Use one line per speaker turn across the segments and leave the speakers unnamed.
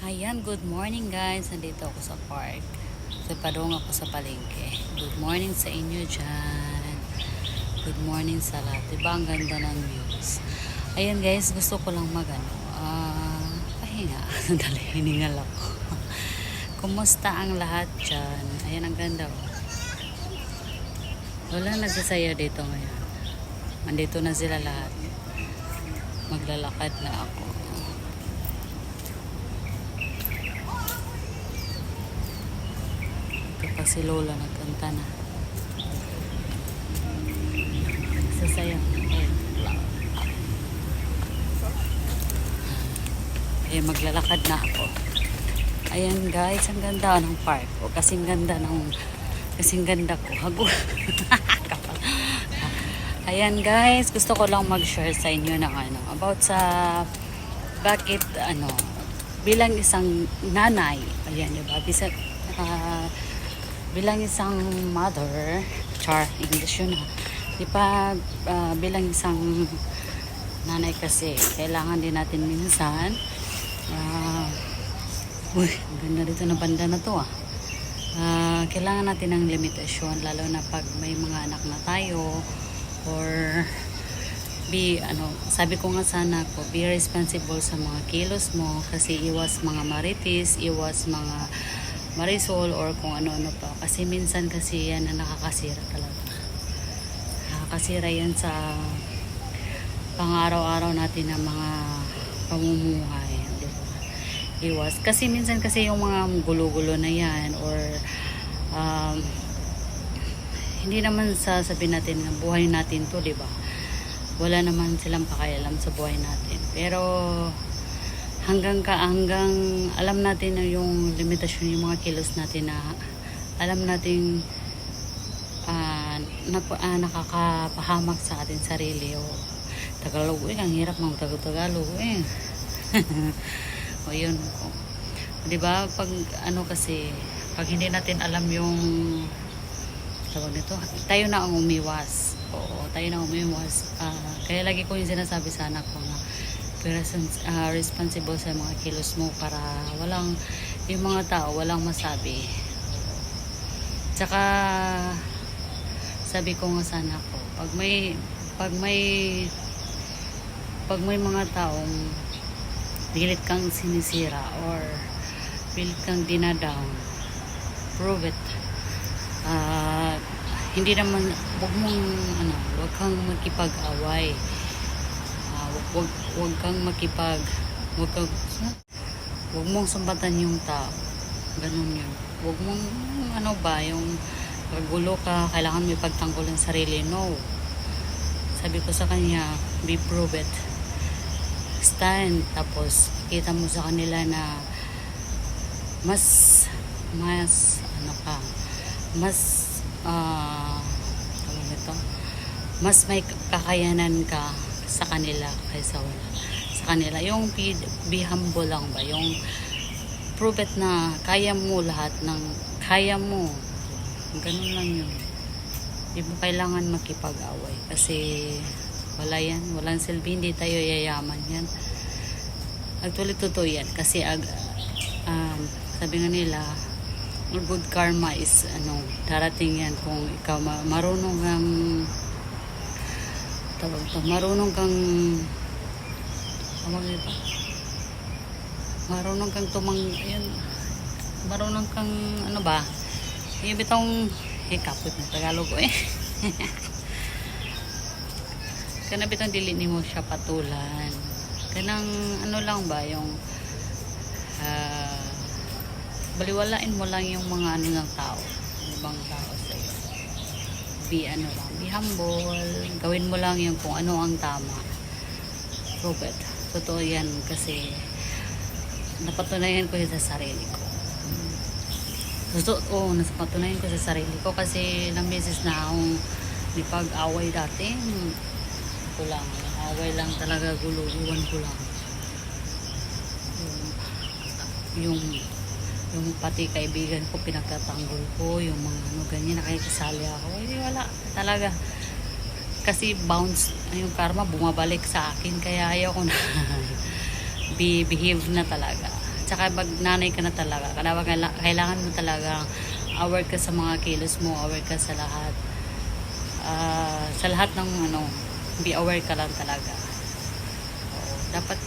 Ayan, good morning guys. Nandito ako sa park. So, padong ako sa palengke. Good morning sa inyo dyan. Good morning sa lahat. Diba ang ganda ng views? Ayan guys, gusto ko lang mag ano, ah, pahinga. Sandali, hiningal ako. Kumusta ang lahat dyan? Ayan, ang ganda oh. Wala nagsasaya dito ngayon. Andito na sila lahat. Maglalakad na ako. Kapag si Lola nagkanta na. Sasayang. Eh, maglalakad na ako. Ayan guys, ang ganda ng park. O kasing ganda ng kasing ganda ko. Hago. Ayan guys, gusto ko lang mag-share sa inyo ng ano about sa bakit ano bilang isang nanay, ayan, di ba? Bisa, ah, bilang isang mother, char, English yun ha. Di ba, ah, bilang isang nanay kasi, kailangan din natin minsan, ah, uy, ganda dito na banda na to ah. Ah, kailangan natin ng limitasyon, lalo na pag may mga anak na tayo, or be ano sabi ko nga sana ko be responsible sa mga kilos mo kasi iwas mga maritis iwas mga marisol or kung ano-ano pa kasi minsan kasi yan na nakakasira talaga nakakasira yan sa pang-araw-araw natin ng mga pamumuhay di ba? iwas kasi minsan kasi yung mga gulo-gulo na yan or um, hindi naman sasabihin natin na buhay natin to di ba wala naman silang pakialam sa buhay natin. Pero hanggang ka hanggang alam natin na yung limitasyon yung mga kilos natin na alam nating ah, nap- ah, nakakapahamak sa ating sarili o Tagalog eh, ang hirap ng Tag- Tagalog eh. o yun. O, di ba pag ano kasi pag hindi natin alam yung tawag nito, tayo na ang umiwas. Oo, tayo na umiwas. Ah, kaya lagi ko yung sinasabi sa anak ko na ah, responsible sa mga kilos mo para walang, yung mga tao, walang masabi. Tsaka, sabi ko nga sa anak ko, pag may, pag may, pag may mga taong pilit kang sinisira or pilit kang dinadown, prove it ah hindi naman wag mong ano wag kang makipag-away Ah, wag, wag kang makipag wag kang wag mong sumbatan yung tao. Ganun yun. Wag mong ano ba yung kagulo ka kailangan may pagtanggol ng sarili. No. Sabi ko sa kanya be prove it. Stand. Tapos kita mo sa kanila na mas mas ano ka mas ah tawag nito mas may kakayanan ka sa kanila kaysa wala. Sa kanila yung be, be humble lang ba? Yung prove it na kaya mo lahat ng kaya mo. Ganun lang yun. Hindi mo kailangan makipag-away? Kasi wala yan. Walang silbi. Hindi tayo yayaman yan. Actually totoo yan. Kasi ag, um, sabi nga nila ang good karma is ano darating yan kung ikaw ma- marunong kang tawag to marunong kang tawag nito marunong kang tumang yun marunong kang ano ba? Yung bitong hikapot na Tagalog eh. Kana bitong dili ni mo siya patulan. Kanang ano lang ba yung ah baliwalain mo lang yung mga ano ng tao. Ibang tao sa iyo be ano lang be humble gawin mo lang yung kung ano ang tama. Robert totoo yan kasi napatunayan ko yun sa sarili ko. Gusto oh, napatunayan ko sa sarili ko kasi ilang beses na akong nipag-away dati. Ko lang away lang talaga gulo iwan ko lang. Yung, yung yung pati kaibigan ko pinagtatanggol ko yung mga ano ganyan nakikisali ako hindi wala talaga kasi bounce yung karma bumabalik sa akin kaya ayaw ko na be behave na talaga tsaka pag nanay ka na talaga, kailangan, kaila- kailangan mo talaga aware ka sa mga kilos mo, aware ka sa lahat. Ah, sa lahat ng ano, be aware ka lang talaga. Oo, dapat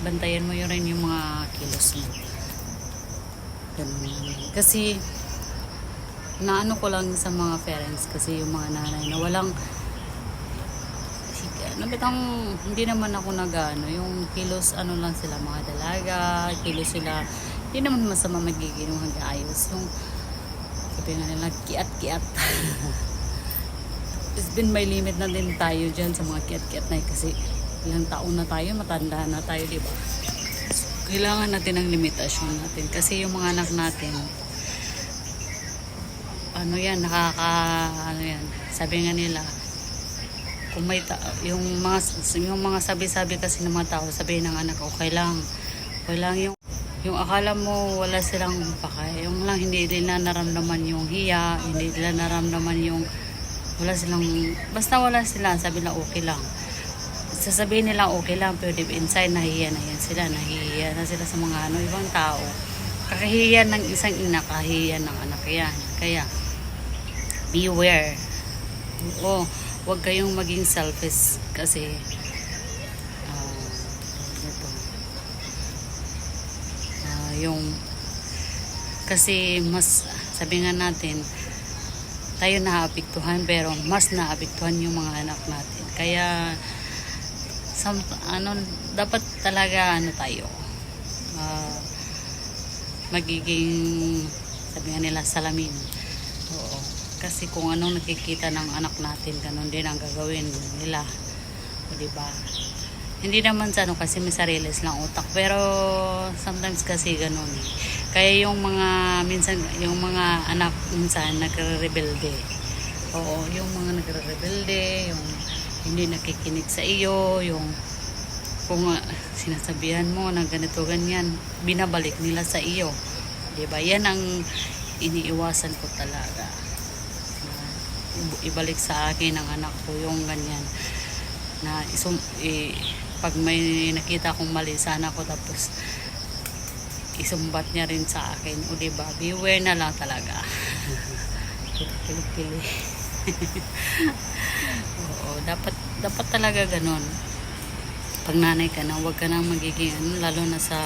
bantayan mo yun rin yung mga kilos mo. Kasi, naano ko lang sa mga parents kasi yung mga nanay na walang ano bitang hindi naman ako nag-ano yung kilos ano lang sila mga dalaga kilos sila hindi naman masama magiging mag-ayos yung sabi nga nila kiat-kiat. It's been my limit na din tayo dyan sa mga kiat-kiat na yun kasi ilang taon na tayo matanda na tayo di ba kailangan natin ng limitasyon natin. Kasi yung mga anak natin ano yan nakaka ano yan sabi nga nila kung may ta- yung mga yung mga sabi-sabi kasi ng mga tao sabihin ng anak okay lang okay lang yung yung akala mo wala silang pakay yung lang hindi nila naramdaman yung hiya hindi nila naramdaman yung wala silang basta wala sila sabi na okay lang sasabihin nila okay lang pero deep inside nahihiya na yan sila nahihiya na sila sa mga ano ibang tao. Kakahiya ng isang ina kahiya ng anak yan. Kaya beware. Oo huwag kayong maging selfish kasi ah, ito. Ah, yung kasi mas sabi nga natin tayo naapektuhan pero mas naapektuhan yung mga anak natin. Kaya some, ano dapat talaga ano tayo ah, magiging sabi nga nila salamin. Oo. Kasi kung anong nakikita ng anak natin ganun din ang gagawin nila. O diba hindi naman sa ano kasi may sarili silang utak. Pero sometimes kasi ganun eh. kaya yung mga minsan yung mga anak minsan nagre-rebelde. Oo yung mga nagre-rebelde yung hindi nakikinig sa iyo yung kung ah, sinasabihan mo na ganito ganyan binabalik nila sa iyo. Di ba? Yan ang iniiwasan ko talaga. Na ibalik sa akin ng anak ko yung ganyan. Na isum, i, pag may nakita akong mali sana ko tapos isumbat niya rin sa akin. O diba beware na lang talaga. Pili oo dapat dapat talaga ganon pag nanay ka na huwag ka na magiging ano, lalo na sa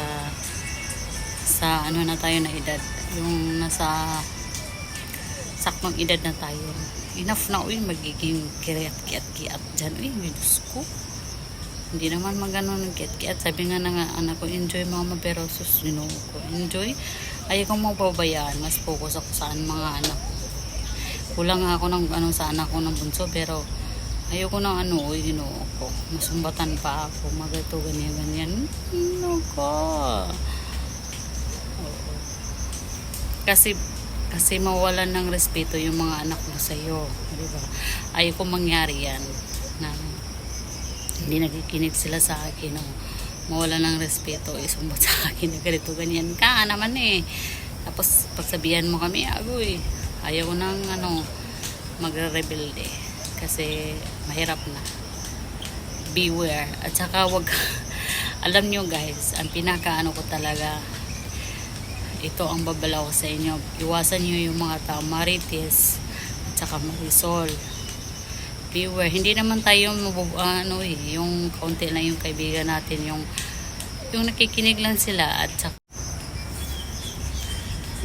sa ano na tayo na edad. Yung nasa sakmang edad na tayo. Enough na uy magiging kiat-kiat-kiat dyan. Uy may ko. Hindi naman magano ng kiat-kiat. Sabi nga ng anak ko enjoy mama pero sus ko enjoy. Ayaw kong mapabayaan mas focus ako sa mga anak kulang ako ng ano sa anak ko ng bunso pero ayaw ko ng ano uy you know ko. Masumbatan pa ako. Magato ganyan ganyan. No ko kasi kasi mawalan ng respeto yung mga anak mo sa iyo, di ba? Ayaw ko mangyari yan. Na hindi nagkikinig sila sa akin o mawalan ng respeto isumbat sa akin na ganito ganyan ka naman eh. Tapos pagsabihan mo kami agoy ayaw nang ano magre-rebelde kasi mahirap na. Beware. At saka wag alam nyo guys ang pinaka ano ko talaga ito ang babala ko sa inyo. Iwasan nyo yung mga tao marites at saka marisol. Beware. Hindi naman tayo ano eh yung kaunti lang yung kaibigan natin yung yung nakikinig lang sila at saka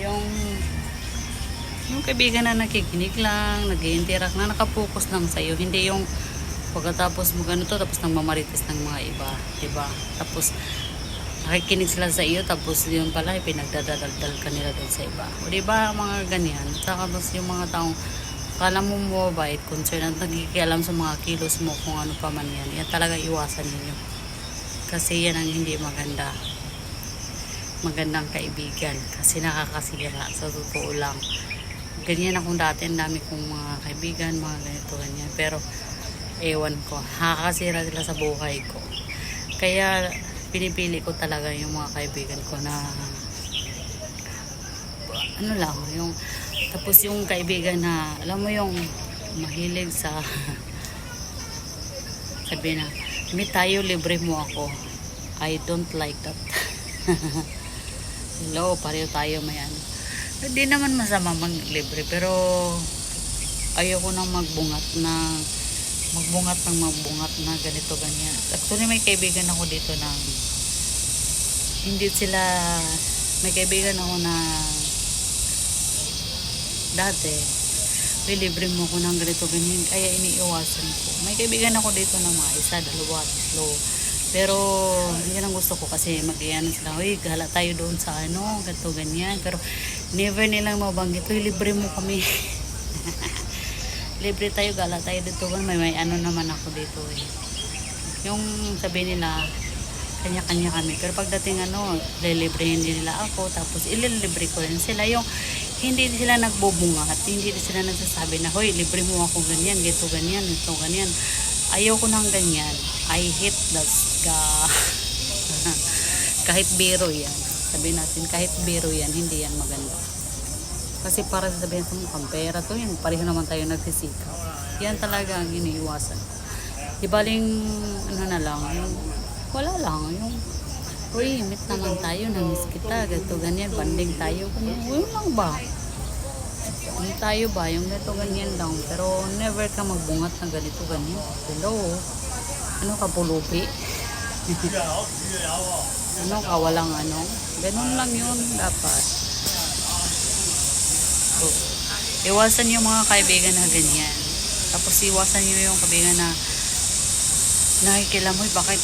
yung yung kaibigan na nakikinig lang nag-interact na nakapokus lang sa'yo. Hindi yung pagkatapos mo ganito tapos nang mamarites ng mga iba diba tapos nakikinig sila sa iyo tapos yun pala pinagdadaldal ka nila sa iba. O diba mga ganyan? Tapos yung mga taong kala mo mababait concern at nagkikialam sa mga kilos mo kung ano pa man yan yan talaga iwasan ninyo. Kasi yan ang hindi maganda. Magandang kaibigan. Kasi nakakasira sa totoo lang ganyan akong dati ang dami kong mga kaibigan mga ganito ganyan. Pero ewan ko nakakasira sila sa buhay ko. Kaya pinipili ko talaga yung mga kaibigan ko na ano lang yung tapos yung kaibigan na alam mo yung mahilig sa sabi na may tayo libre mo ako. I don't like that. Hello, pareho tayo may ano. Hindi naman masama maglibre pero ayoko nang magbungat na magbungat ng magbungat na ganito ganyan. Actually may kaibigan ako dito na hindi sila may kaibigan ako na dati lilibre mo ko ng ganito ganyan kaya iniiwasan ko may kaibigan ako dito na mga isa, dalawa, tatlo pero yan ang gusto ko kasi mag-iano sila uy gala tayo doon sa ano ganito ganyan pero never nilang mabanggit uy libre mo kami libre tayo gala tayo dito may, may ano naman ako dito eh yung sabi nila kanya-kanya kami. Pero pagdating ano, lilibrehin din nila ako, tapos ililibre ko rin sila. Yung hindi sila nagbubunga at hindi sila nagsasabi na, hoy, libre mo ako ganyan, gito ganyan, ito ganyan. Ayaw ko ng ganyan. I hate that ga. kahit biro yan. Sabi natin, kahit biro yan, hindi yan maganda. Kasi para sabihin sa mukhang pera to yan, pareho naman tayo nagsisikap. Yan talaga ang iniiwasan. Di baling, ano na lang, yung, wala lang, yung, uy, meet naman tayo, namiss kita, ganito, ganyan, banding tayo, ganyan, yun lang ba? Ano tayo ba, yung ganito, ganyan lang, pero never ka magbungat ng ganito, ganyan. Hello, ano ka, pulubi? ano ka, walang ano? Ganun lang yun, dapat. So, iwasan yung mga kaibigan na ganyan. Tapos iwasan nyo yung kaibigan na nakikilamoy, bakit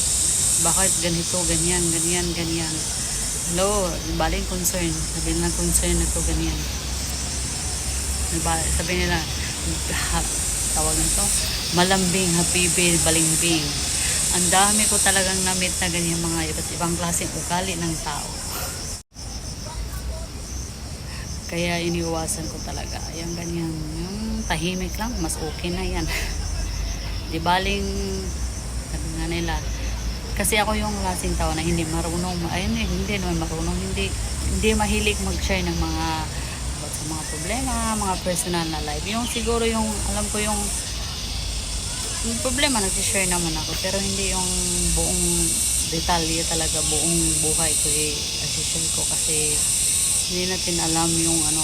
bakit ganito, ganyan, ganyan, ganyan. Hello, baling concern. Sabi nila concern na to, ganyan. Diba, Sabi nila, tawag nito, malambing, habibi, balimbing. Ang dami ko talagang namit na ganyan mga iba't ibang klaseng ugali ng tao. Kaya iniwasan ko talaga. Yung ganyan, yung tahimik lang, mas okay na yan. Di baling, sabi nga nila, kasi ako yung klaseng tao na hindi marunong, ayun eh, hindi naman marunong, hindi, hindi mahilig mag-share ng mga, sa mga problema, mga personal na life. Yung siguro yung, alam ko yung, yung problema, nag-share naman ako, pero hindi yung buong detalye talaga, buong buhay ko eh, share ko kasi hindi natin alam yung ano,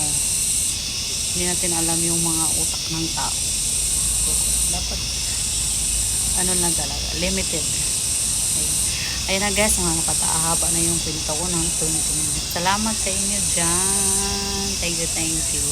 hindi natin alam yung mga utak ng tao. So, dapat, ano lang talaga, limited. Ayun na guys, mga napataahaba na yung kwento ko ng 20 minutes. Salamat sa inyo dyan. Thank you, thank you.